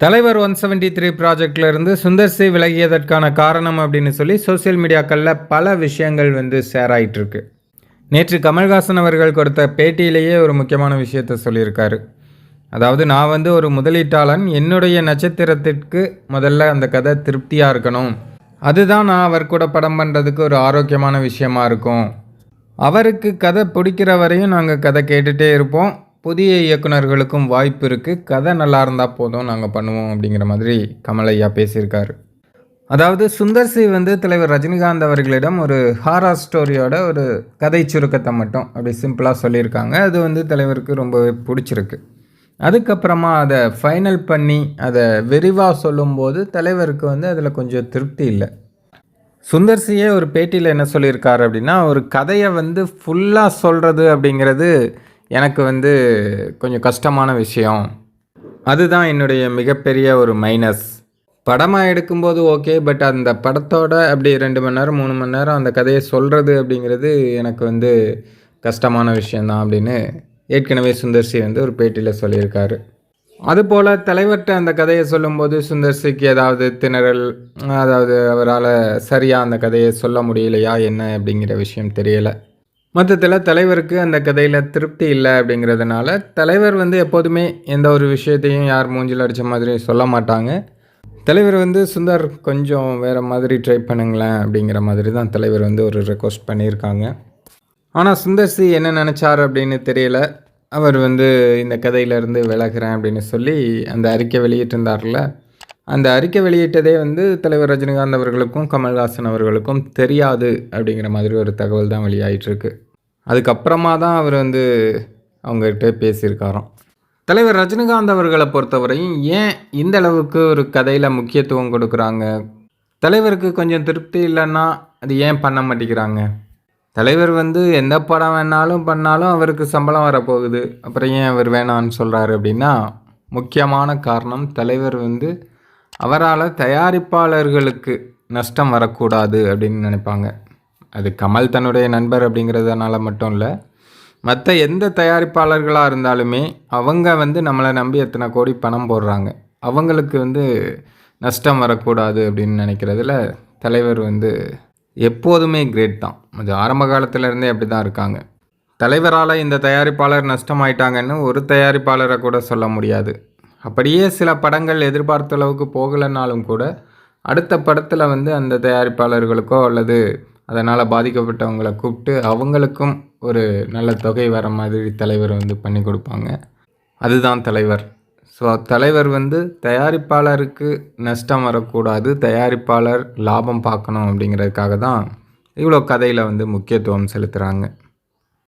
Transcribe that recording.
தலைவர் one seventy three ப்ராஜெக்ட்லேருந்து Sundar C விலகியதற்கான காரணம் அப்படின்னு சொல்லி சோஷியல் மீடியாக்களில் பல விஷயங்கள் வந்து ஷேர் ஆயிட்டுருக்கு. நேற்று கமல்ஹாசன் அவர்கள் கொடுத்த பேட்டியிலேயே ஒரு முக்கியமான விஷயத்த சொல்லியிருக்காரு. அதாவது நான் வந்து ஒரு முதலீட்டாளன் என்னுடைய நட்சத்திரத்திற்கு முதல்ல அந்த கதை திருப்தியாக இருக்கணும். அதுதான் நான் அவர் கூட படம் பண்ணுறதுக்கு ஒரு ஆரோக்கியமான விஷயமா இருக்கும். அவருக்கு கதை பிடிக்கிற வரையும் நாங்கள் கதை கேட்டுகிட்டே இருப்போம். புதிய இயக்குனர்களுக்கும் வாய்ப்பு இருக்குது கதை நல்லா இருந்தால் போதும் நாங்கள் பண்ணுவோம் அப்படிங்கிற மாதிரி கமலையா பேசியிருக்காரு. அதாவது சுந்தர் சி வந்து தலைவர் ரஜினிகாந்த் அவர்களிடம் ஒரு ஹாரர் ஸ்டோரியோட ஒரு கதை சுருக்கத்தை மட்டும் அப்படி சிம்பிளாக சொல்லியிருக்காங்க. அது வந்து தலைவருக்கு ரொம்பவே பிடிச்சிருக்கு. அதுக்கப்புறமா அதை ஃபைனல் பண்ணி அதை விரிவாக சொல்லும்போது தலைவருக்கு வந்து அதில் கொஞ்சம் திருப்தி இல்லை. சுந்தர்சியே ஒரு பேட்டியில் என்ன சொல்லியிருக்காரு அப்படின்னா ஒரு கதையை வந்து ஃபுல்லாக சொல்கிறது அப்படிங்கிறது எனக்கு வந்து கொஞ்சம் கஷ்டமான விஷயம். அதுதான் என்னுடைய மிகப்பெரிய ஒரு மைனஸ் படமாக எடுக்கும்போது ஓகே பட் அந்த படத்தோட அப்படி ரெண்டு மணி நேரம் மூணு மணி நேரம் அந்த கதையை சொல்கிறது அப்படிங்கிறது எனக்கு வந்து கஷ்டமான விஷயந்தான் அப்படின்னு ஏற்கனவே சுந்தர்சி வந்து ஒரு பேட்டியில் சொல்லியிருக்காரு. அதுபோல் தலைவர்கிட்ட அந்த கதையை சொல்லும்போது சுந்தர்சிக்கு ஏதாவது திணறல் அதாவது அவரால் சரியாக அந்த கதையை சொல்ல முடியலையா என்ன அப்படிங்கிற விஷயம் தெரியலை. மொத்தத்தில் தலைவருக்கு அந்த கதையில் திருப்தி இல்லை அப்படிங்கிறதுனால தலைவர் வந்து எப்போதுமே எந்த ஒரு விஷயத்தையும் யார் மூஞ்சில் அடித்த மாதிரி சொல்ல மாட்டாங்க. தலைவர் வந்து சுந்தர் கொஞ்சம் வேறு மாதிரி ட்ரை பண்ணுங்களேன் அப்படிங்கிற மாதிரி தான் தலைவர் வந்து ஒரு ரெக்வஸ்ட் பண்ணியிருக்காங்க. ஆனால் சுந்தர் சி என்ன நினச்சார் அப்படின்னு தெரியல. அவர் வந்து இந்த கதையிலேருந்து விலகிறேன் அப்படின்னு சொல்லி அந்த அறிக்கை வெளியிட்டிருந்தார்ல. அந்த அறிக்கை வெளியிட்டதே வந்து தலைவர் ரஜினிகாந்த் அவர்களுக்கும் கமல்ஹாசன் அவர்களுக்கும் தெரியாது அப்படிங்கிற மாதிரி ஒரு தகவல் தான் வெளியாயிட்டிருக்கு. அதுக்கப்புறமா தான் அவர் வந்து அவங்ககிட்ட பேசியிருக்காராம். தலைவர் ரஜினிகாந்த் அவர்களை பொறுத்தவரையும் ஏன் இந்த அளவுக்கு ஒரு கதையில் முக்கியத்துவம் கொடுக்குறாங்க? தலைவருக்கு கொஞ்சம் திருப்தி இல்லைன்னா அது ஏன் பண்ண மாட்டேங்கிறாங்க? தலைவர் வந்து எந்த படம் வேணாலும் பண்ணாலும் அவருக்கு சம்பளம் வரப்போகுது. அப்புறம் ஏன் அவர் வேணான்னு சொல்கிறாரு அப்படின்னா முக்கியமான காரணம் தலைவர் வந்து அவரால் தயாரிப்பாளர்களுக்கு நஷ்டம் வரக்கூடாது அப்படின்னு நினைப்பாங்க. அது கமல் தன்னுடைய நண்பர் அப்படிங்கிறதுனால மட்டும் இல்லை. மற்ற எந்த தயாரிப்பாளர்களாக இருந்தாலுமே அவங்க வந்து நம்மளை நம்பி எத்தனை கோடி பணம் போடுறாங்க. அவங்களுக்கு வந்து நஷ்டம் வரக்கூடாது அப்படின்னு நினைக்கிறதுல தலைவர் வந்து எப்போதுமே கிரேட் தான். அது ஆரம்ப காலத்துலேருந்தே அப்படி தான் இருக்காங்க. தலைவரால் இந்த தயாரிப்பாளர் நஷ்டமாயிட்டாங்கன்னு ஒரு தயாரிப்பாளரை கூட சொல்ல முடியாது. அப்படியே சில படங்கள் எதிர்பார்த்த அளவுக்கு போகலைனாலும் கூட அடுத்த படத்தில் வந்து அந்த தயாரிப்பாளர்களுக்கோ அல்லது அதனால் பாதிக்கப்பட்டவங்களை கூப்பிட்டு அவங்களுக்கும் ஒரு நல்ல தொகை வர மாதிரி தலைவர் வந்து பண்ணி கொடுப்பாங்க. அதுதான் தலைவர். ஸோ தலைவர் வந்து தயாரிப்பாளருக்கு நஷ்டம் வரக்கூடாது தயாரிப்பாளர் லாபம் பார்க்கணும் அப்படிங்கிறதுக்காக தான் இவ்வளோ கதையில் வந்து முக்கியத்துவம் செலுத்துகிறாங்க